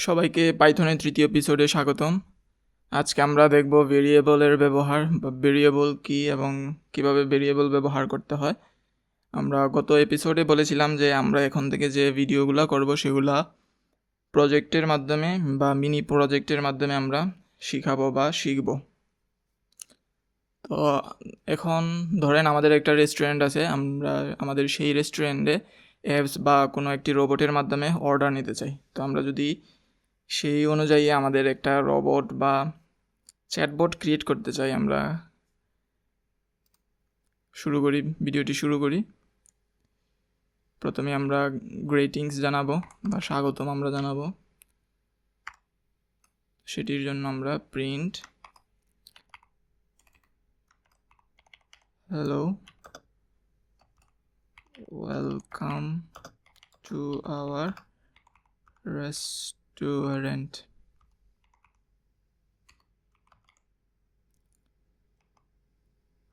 সবাইকে পাইথনের তৃতীয় এপিসোডে স্বাগতম। আজকে আমরা দেখব ভেরিয়েবলের ব্যবহার, বা ভেরিয়েবল কি এবং কীভাবে ভেরিয়েবল ব্যবহার করতে হয়। আমরা গত এপিসোডে বলেছিলাম যে আমরা এখন থেকে যে ভিডিওগুলো করব সেগুলা প্রজেক্টের মাধ্যমে বা মিনি প্রজেক্টের মাধ্যমে আমরা শিখাবো বা শিখব। তো এখন ধরেন আমাদের একটা রেস্টুরেন্ট আছে, আমরা আমাদের সেই রেস্টুরেন্টে অ্যাপস বা কোনো একটি রোবটের মাধ্যমে অর্ডার নিতে চাই। তো আমরা যদি সেই অনুযায়ী আমাদের একটা রবট বা চ্যাটবট ক্রিয়েট করতে চাই আমরা। শুরু করি, ভিডিওটি শুরু করি। প্রথমে আমরা গ্রেটিংস জানাব বা স্বাগতম আমরা জানাব। সেটির জন্য আমরা print hello welcome to our restaurant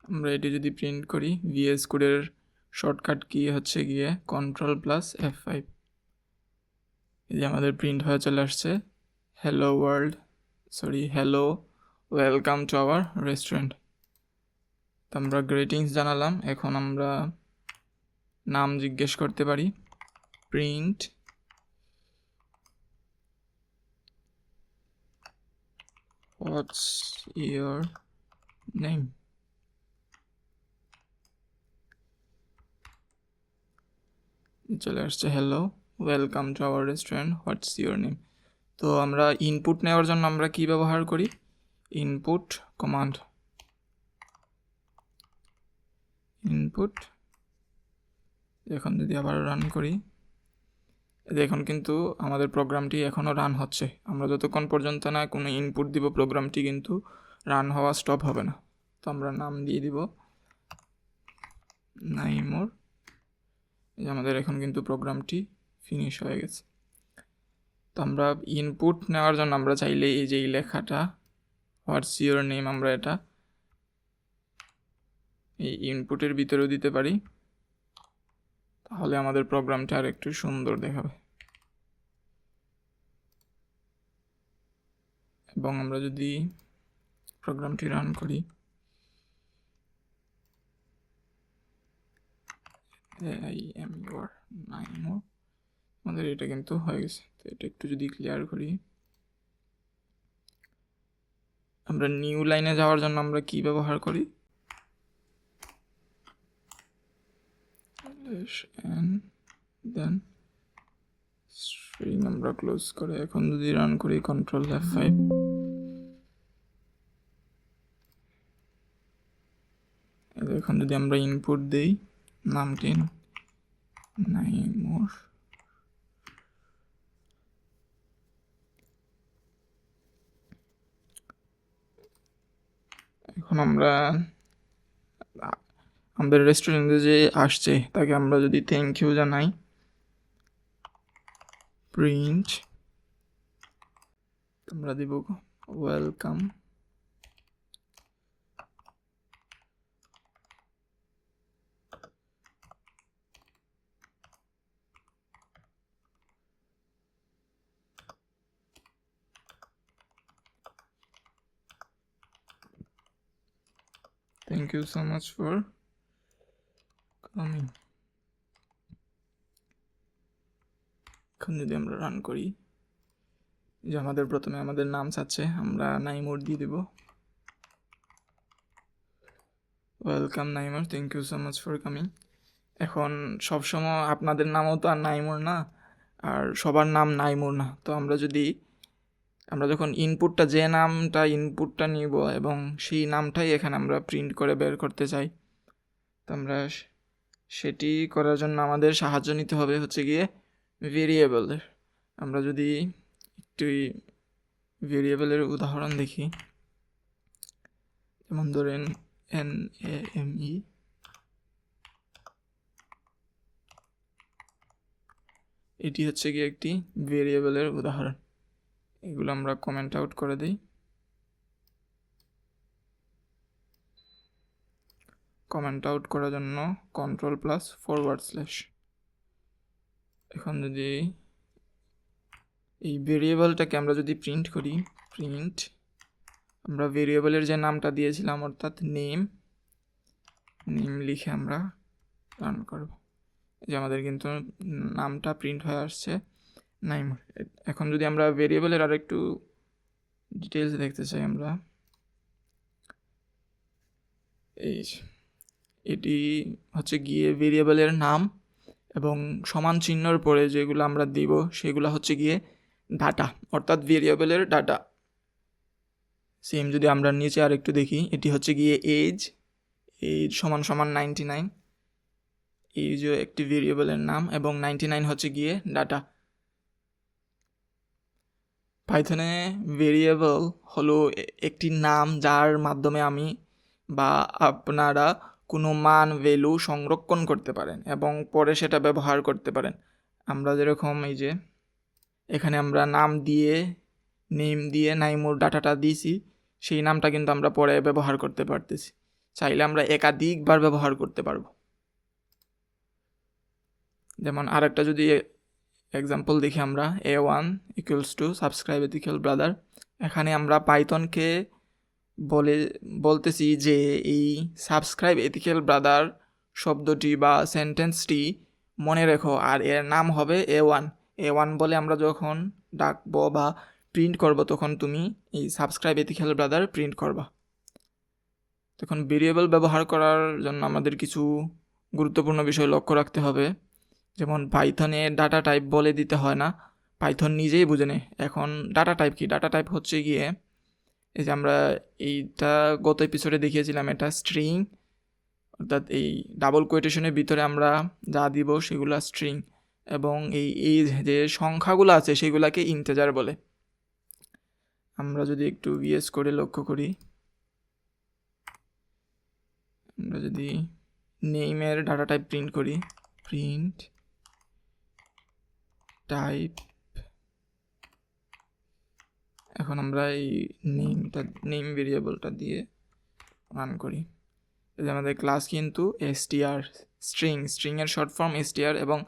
আমরা এটি যদি প্রিন্ট করি ভিএস কোডের শর্টকাট কি হচ্ছে গিয়ে? কন্ট্রোল প্লাস এফ ফাইভ এই আমাদের প্রিন্ট হয়ে চলে আসছে। Hello world sorry hello welcome to our restaurant তো আমরা গ্রেটিংস জানালাম। এখন আমরা নাম জিজ্ঞেস করতে পারি। প্রিন্ট হোয়াটস ইয়োর নেম চলে আসছে hello welcome to our restaurant what's your name তো আমরা ইনপুট নেওয়ার জন্য আমরা কি ব্যবহার করি? ইনপুট কমান্ড ইনপুট এখন যদি আবার রান করি। দেখুন, কিন্তু আমাদের প্রোগ্রামটি এখনও রান হচ্ছে। আমরা যতক্ষণ পর্যন্ত না কোনো ইনপুট দিব, প্রোগ্রামটি কিন্তু রান হওয়া স্টপ হবে না। তো আমরা নাম দিয়ে দিব নাইমোর। এই আমাদের এখন কিন্তু প্রোগ্রামটি ফিনিশ হয়ে গেছে। তো আমরা ইনপুট নেওয়ার জন্য আমরা চাইলে এই যে এই লেখাটা হোয়াটস ইউর নেম আমরা এটা এই ইনপুটের ভিতরেও দিতে পারি। তাহলে আমাদের প্রোগ্রামটা আর একটু সুন্দর দেখাবে। এবং আমরা যদি প্রোগ্রামটি রান করি আই এম নাইন আমাদের এটা কিন্তু হয়ে গেছে। তো এটা একটু যদি ক্লিয়ার করি, আমরা নিউ লাইনে যাওয়ার জন্য আমরা কি ব্যবহার করি? And string আমরা ক্লোজ করে। এখন যদি রান করি কন্ট্রোল এফ ফাইভ এখন যদি আমরা ইনপুট দেই, নামটি নাইমোর এখন আমরা আমাদের রেস্টুরেন্টে যে আসছে, তাকে আমরা যদি থ্যাংক ইউ জানাই প্রিন্ট আমরা দিব welcome Thank you so much for coming. এখন যদি আমরা রান করি। যে আমাদের প্রথমে আমাদের নাম চাচ্ছে আমরা নাইমোর দিয়ে দেব। Welcome Naimur thank you so much for coming এখন সবসময় আপনাদের নামও তো আর নাইমোর না, আর সবার নাম নাইমোর না। তো আমরা যদি, আমরা যখন ইনপুটটা যে নামটা ইনপুটটা নিব এবং সেই নামটাই এখানে আমরা প্রিন্ট করে বের করতে চাই, তো আমরা সেটি করার জন্য আমাদের সাহায্য নিতে হবে হচ্ছে গিয়ে ভেরিয়েবলের আমরা যদি একটু ভেরিয়েবলের উদাহরণ দেখি, যেমন ধরেন এন এ এম ই এটি হচ্ছে কি একটি ভেরিয়েবলের উদাহরণ। এগুলো আমরা কমেন্ট আউট করে দিই। কমেন্ট আউট করার জন্য কন্ট্রোল প্লাস ফরওয়ার্ড স্ল্যাশ এখন যদি এই ভেরিয়েবলটাকে আমরা যদি প্রিন্ট করি প্রিন্ট আমরা ভেরিয়েবলের যে নামটা দিয়েছিলাম, অর্থাৎ নেম নেম লিখে আমরা রান করব। যে আমাদের কিন্তু নামটা প্রিন্ট হয়ে আসছে নাইম এখন যদি আমরা ভেরিয়েবলের আর একটু ডিটেলস দেখতে চাই আমরা, এই এটি হচ্ছে গিয়ে ভেরিয়েবলের নাম। এবং সমান চিহ্নর পরে যেগুলো আমরা দিব, সেগুলো হচ্ছে গিয়ে ডাটা অর্থাৎ ভেরিয়েবলের ডাটা সেম যদি আমরা নিচে আর একটু দেখি, এটি হচ্ছে গিয়ে এজ এজ সমান সমান নাইনটি নাইন এজও একটি ভেরিয়েবলের নাম এবং নাইনটি নাইন হচ্ছে গিয়ে ডাটা পাইথনে ভেরিয়েবল হলো একটি নাম যার মাধ্যমে আমি বা আপনারা কোনো মান ভ্যালু সংরক্ষণ করতে পারেন এবং পরে সেটা ব্যবহার করতে পারেন। আমরা যেরকম এই যে, এখানে আমরা নাম দিয়ে নেম দিয়ে নাইমোর ডাটাটা দিয়েছি, সেই নামটা কিন্তু আমরা পরে ব্যবহার করতে পারতেছি। চাইলে আমরা একাধিকবার ব্যবহার করতে পারব। যেমন আরেকটা যদি এক্সাম্পল দেখি আমরা A one equals to subscribe ethical brother এখানে আমরা পাইথনকে বলে, বলতেছি যে এই সাবস্ক্রাইব এথিক্যাল ব্রাদার শব্দটি বা সেন্টেন্সটি মনে রেখো, আর এর নাম হবে এ ওয়ান। এ ওয়ান বলে আমরা যখন ডাকবো বা প্রিন্ট করব, তখন তুমি এই সাবস্ক্রাইব এথিক্যাল ব্রাদার প্রিন্ট করবা। তখন ভেরিয়েবল ব্যবহার করার জন্য আমাদের কিছু গুরুত্বপূর্ণ বিষয় লক্ষ্য রাখতে হবে। যেমন পাইথনে ডাটা টাইপ বলে দিতে হয় না, পাইথন নিজেই বুঝে নেয় এখন ডাটা টাইপ কি? ডাটা টাইপ হচ্ছে গিয়ে এই যে আমরা এইটা গত এপিসোডে দেখিয়েছিলাম এটা স্ট্রিং অর্থাৎ এই ডাবল কোয়েটেশনের ভিতরে আমরা যা দিব সেগুলো স্ট্রিং এবং এই এই যে সংখ্যাগুলো আছে সেগুলোকে ইন্টেজার বলে। আমরা যদি একটু বিএস করে লক্ষ্য করি। আমরা যদি নেইমের ডাটা টাইপ প্রিন্ট করি প্রিন্ট টাইপ এখন আমরা এই নেমটা নেম ভেরিয়েবলটা দিয়ে রান করি। যে আমাদের ক্লাস কিন্তু এসটিআর স্ট্রিং স্ট্রিংয়ের শর্ট ফর্ম এসটিআর এবং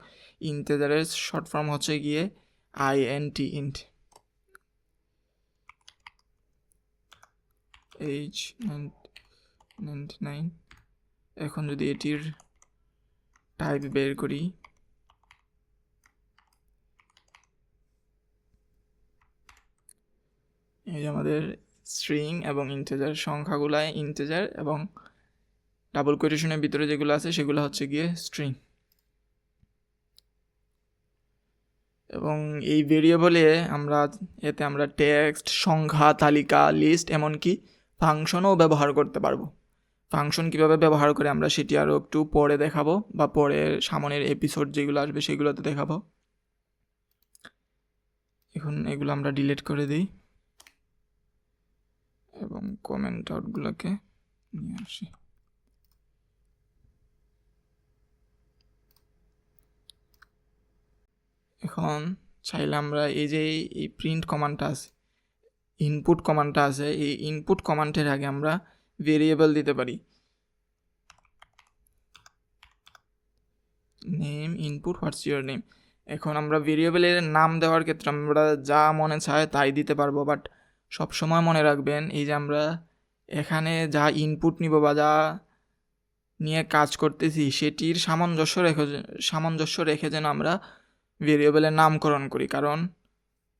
ইন্টেজারের শর্ট ফর্ম হচ্ছে গিয়ে আইএনটি ইন্ট এইচ নাইন এখন যদি এটির টাইপ বের করি এই যে আমাদের স্ট্রিং এবং ইন্টেজার সংখ্যাগুলা ইন্টেজার এবং ডাবল কোয়েটেশনের ভিতরে যেগুলো আছে, সেগুলো হচ্ছে গিয়ে স্ট্রিং এবং এই ভেরিয়েবলে আমরা, এতে আমরা টেক্সট সংখ্যা, তালিকা লিস্ট এমনকি ফাংশনও ব্যবহার করতে পারব। ফাংশন কীভাবে ব্যবহার করে আমরা সেটি আরও একটু পরে দেখাবো বা পরে সামনের এপিসোড যেগুলো আসবে সেগুলোতে দেখাবো। এখন এগুলো আমরা ডিলিট করে দিই। এবং কমেন্ট আউটগুলোকে নিয়ে আসি। এখন চাইলে আমরা এই যে এই প্রিন্ট কমান্ডটা আছে ইনপুট কমান্ডটা আছে, এই ইনপুট কমান্ডের আগে আমরা ভেরিয়েবল দিতে পারি। Name input what's your name এখন আমরা ভেরিয়েবলের নাম দেওয়ার ক্ষেত্রে আমরা যা মনে চায় তাই দিতে পারব বাট সবসময় মনে রাখবেন, এই যে আমরা এখানে যা ইনপুট নিব বা যা নিয়ে কাজ করতেছি, সেটির সামঞ্জস্য রেখে সামঞ্জস্য রেখে যেন আমরা ভেরিয়েবলের নামকরণ করি। কারণ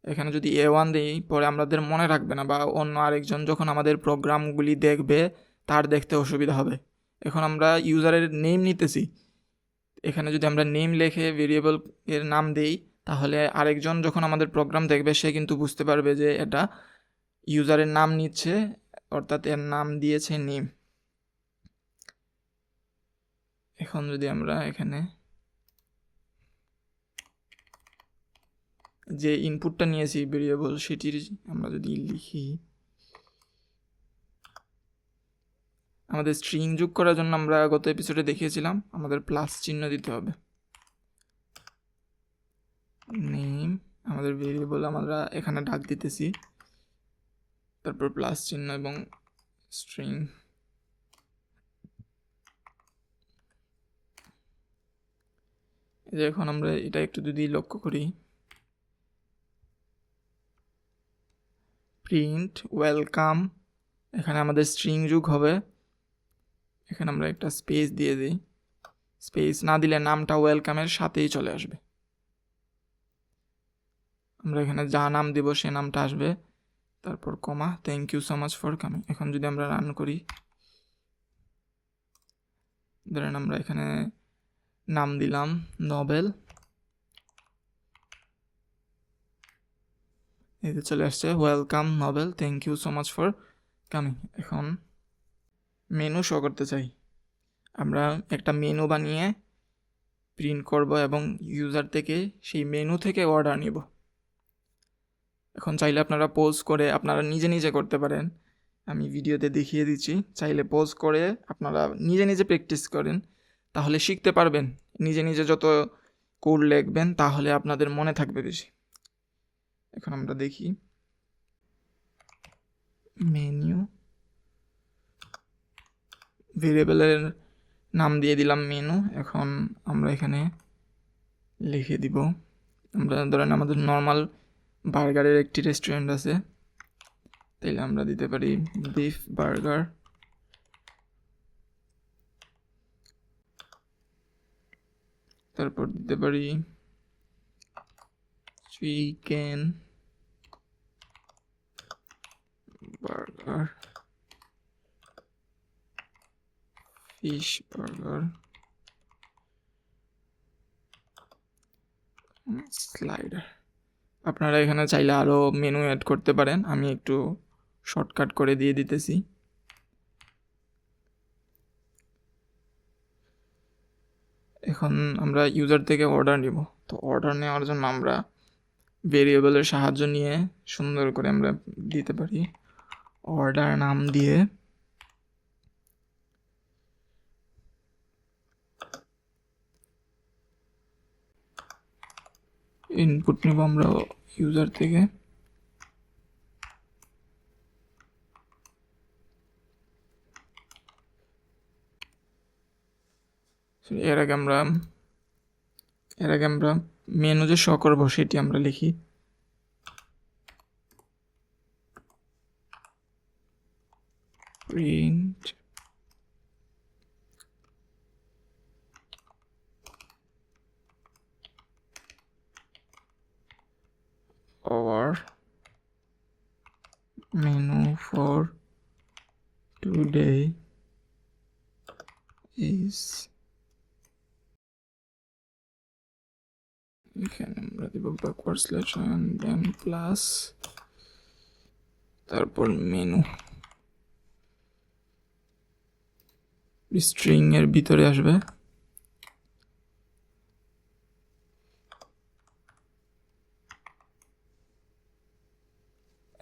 এখানে যদি এ ওয়ান দিই, পরে আমাদের মনে রাখবে না বা অন্য আরেকজন যখন আমাদের প্রোগ্রামগুলি দেখবে, তার দেখতে অসুবিধা হবে। এখন আমরা ইউজারের নেম নিতেছি। এখানে যদি আমরা নেম লিখে ভেরিয়েবল এর নাম দেই, তাহলে আরেকজন যখন আমাদের প্রোগ্রাম দেখবে, সে কিন্তু বুঝতে পারবে যে এটা ইউজারের নাম নিচ্ছে, অর্থাৎ এর নাম দিয়েছে নেম। এখন যদি আমরা এখানে যে ইনপুটটা নিয়েছি ভেরিয়েবল সেটির আমরা যদি লিখি, আমাদের স্ট্রিং যোগ করার জন্য আমরা গত এপিসোডে দেখিয়েছিলাম, আমাদের প্লাস চিহ্ন দিতে হবে। নেম, আমাদের ভেরিয়েবল আমরা এখানে ডাক দিতেছি। তারপর প্লাস চিহ্ন এবং স্ট্রিং যে এখন আমরা এটা একটু যদি লক্ষ্য করি। প্রিন্ট ওয়েলকাম এখানে আমাদের স্ট্রিং যুগ হবে। এখানে আমরা একটা স্পেস দিয়ে দিই। স্পেস না দিলে নামটা ওয়েলকামের সাথেই চলে আসবে। আমরা এখানে যা নাম দিব সে নামটা আসবে। তারপর comma thank you so much for coming এখন যদি আমরা রান করি, ধরেন আমরা এখানে নাম দিলাম নভেল এতে চলে আসছে welcome Novel thank you so much for coming এখন মেনু শো করতে চাই। আমরা একটা মেনু বানিয়ে প্রিন্ট করব এবং ইউজার থেকে সেই মেনু থেকে অর্ডার নিব। এখন চাইলে আপনারা পোজ করে আপনারা নিজে নিজে করতে পারেন। আমি ভিডিওতে দেখিয়ে দিচ্ছি, চাইলে পোজ করে আপনারা নিজে নিজে প্র্যাকটিস করেন। তাহলে শিখতে পারবেন, নিজে নিজে যত কোড লিখবেন তাহলে আপনাদের মনে থাকবে বেশি। এখন আমরা দেখি। মেনু ভেরিয়েবলের নাম দিয়ে দিলাম মেনু এখন আমরা এখানে লিখে দিব। আমরা ধরেন আমাদের নর্মাল বার্গারের একটি রেস্টুরেন্ট আছে। তাইলে আমরা দিতে পারি বিফ বার্গার। তারপর দিতে পারি chicken burger. Fish burger. Slider. আপনারা এখানে চাইলে আরও মেনু অ্যাড করতে পারেন। আমি একটু শর্টকাট করে দিয়ে দিতেছি। এখন আমরা ইউজার থেকে অর্ডার নিব। তো অর্ডার নেওয়ার জন্য আমরা ভেরিয়েবলের সাহায্য নিয়ে সুন্দর করে আমরা দিতে পারি। অর্ডার নাম দিয়ে ইনপুট নেব আমরা ইউজার থেকে। এর আগে আমরা, এর আগে আমরা মেনু যে শো করব সেটি আমরা লিখি। Print our menu for today is এখানে আমরা দিব ব্যাকওয়ার্ড স্ল্যাশ দেন প্লাস তারপর মেনু স্ট্রিং এর ভিতরে আসবে।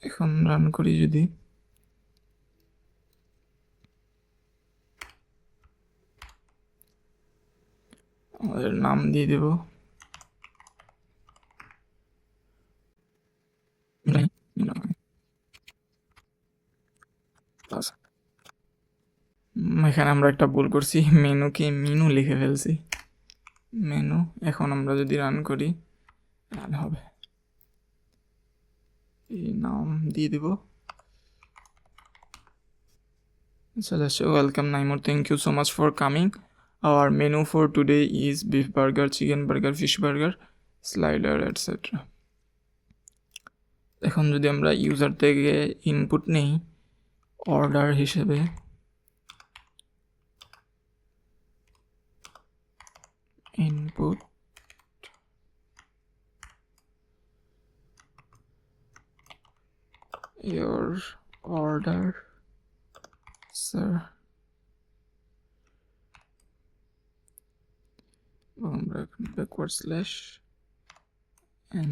এখন রান করি যদি। আমাদের নাম দিয়ে দেব। এখানে আমরা একটা ভুল করছি। মেনুকে মিনু লিখে ফেলছি। মেনু এখন আমরা যদি রান করি রান হবে। এই নাম দিয়ে দিব চলে আসছে welcome Naimur thank you so much for coming our menu for today is beef burger chicken burger fish burger slider etcetera এখন যদি আমরা ইউজার থেকে ইনপুট নেই অর্ডার হিসেবে input your order, sir. Backward slash N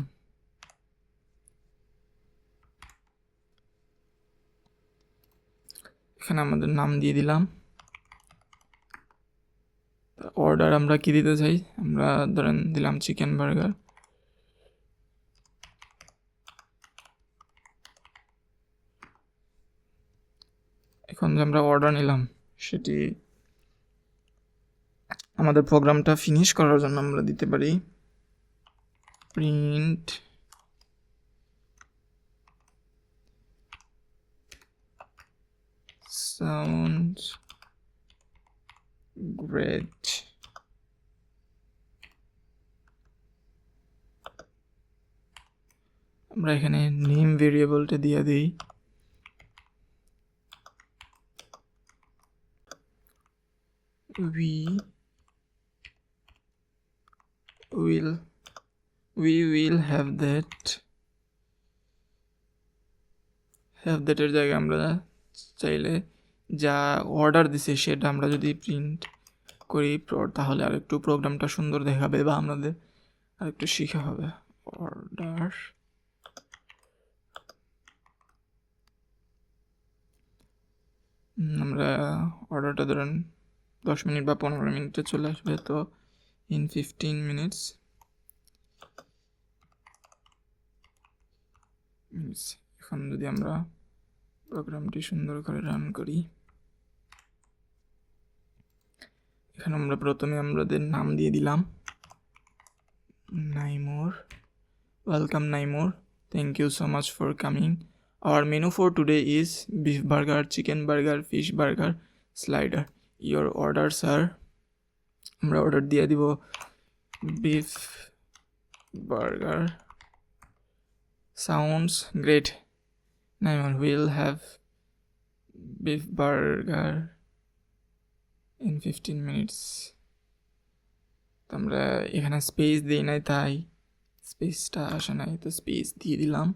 এখানে আমাদের নাম দিয়ে দিলাম। অর্ডার আমরা কি দিতে চাই? আমরা ধরেন দিলাম চিকেন বার্গার এখন যে আমরা অর্ডার নিলাম, সেটি আমাদের প্রোগ্রামটা ফিনিশ করার জন্য আমরা দিতে পারি। Print sounds great. আমরা এখানে নেম ভেরিয়েবলটা দিয়ে দিই। We will we will have that have that এর জায়গায় আমরা চাইলে যা অর্ডার দিছে সেটা আমরা যদি প্রিন্ট করি তাহলে আর একটু প্রোগ্রামটা সুন্দর দেখাবে বা আমাদের আর একটু শিখা হবে। অর্ডার আমরা অর্ডারটা ধরেন দশ মিনিট বা পনেরো মিনিটে চলে আসবে, তো ইন ফিফটিন মিনিটস এখন যদি আমরা প্রোগ্রামটি সুন্দর করে রান করি। এখানে আমরা প্রথমে আমাদের নাম দিয়ে দিলাম। Naimur. Welcome Naimur. Thank you so much for coming our menu for today is beef burger chicken burger fish burger slider your order sir আমরা অর্ডার দিয়ে দিব beef burger sounds great Naimur will have beef burger in fifteen minutes আমরা এখানে space দিই নাই, তাই স্পেসটা আসে নাই, তো স্পেস দিয়ে দিলাম।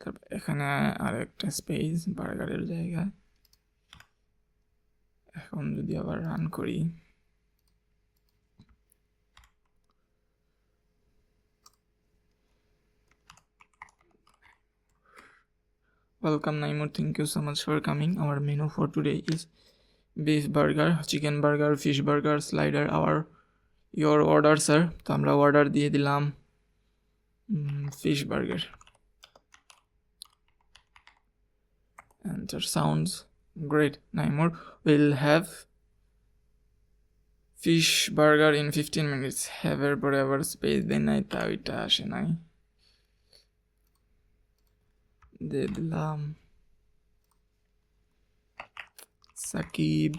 তারপর এখানে আর একটা স্পেস বার্গারের জায়গায়। এখন যদি আবার রান করি Welcome Naimur, thank you so much for coming. Our menu for today is beef burger, chicken burger, fish burger, slider. Our your order sir. তো আমরা অর্ডার দিয়ে দিলাম fish burger Enter sounds great. Naimur will have fish burger in 15 minutes. Have এর পরে আবার space দেয় নাই তা ওইটা আসে নাই দিলাম Shakib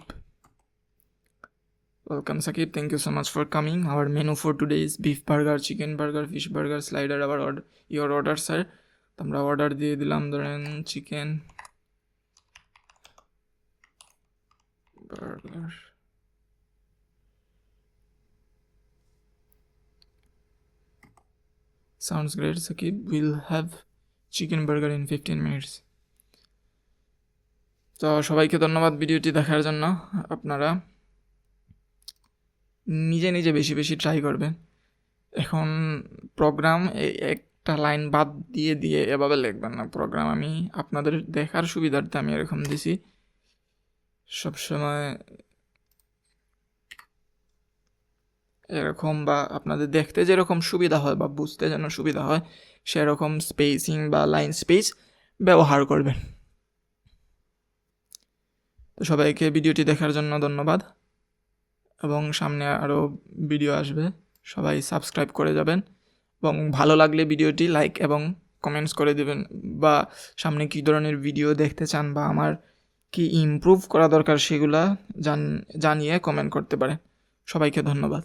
Welcome Sakib, thank you so much for coming. Our menu for today is beef burger, chicken burger, fish burger, slider. Our order, your order, sir. তো আমরা অর্ডার দিয়ে দিলাম ধরেন chicken burger Sounds great, Sakib. We'll have chicken burger in 15 minutes. তো সবাইকে ধন্যবাদ ভিডিওটি দেখার জন্য আপনারা। নিজে নিজে বেশি বেশি ট্রাই করবেন। এখন প্রোগ্রাম একটা লাইন বাদ দিয়ে দিয়ে এভাবে লিখবেন না। প্রোগ্রাম আমি আপনাদের দেখার সুবিধার্থে আমি এরকম দিছি। সবসময় এরকম বা আপনাদের দেখতে যেরকম সুবিধা হয় বা বুঝতে যেন সুবিধা হয়, সেরকম স্পেসিং বা লাইন স্পেস ব্যবহার করবেন। তো সবাইকে ভিডিওটি দেখার জন্য ধন্যবাদ। এবং সামনে আরও ভিডিও আসবে, সবাই সাবস্ক্রাইব করে যাবেন। এবং ভালো লাগলে ভিডিওটি লাইক এবং কমেন্টস করে দেবেন বা সামনে কী ধরনের ভিডিও দেখতে চান বা আমার কি ইমপ্রুভ করা দরকার সেগুলা জান জানিয়ে কমেন্ট করতে পারে। সবাইকে ধন্যবাদ।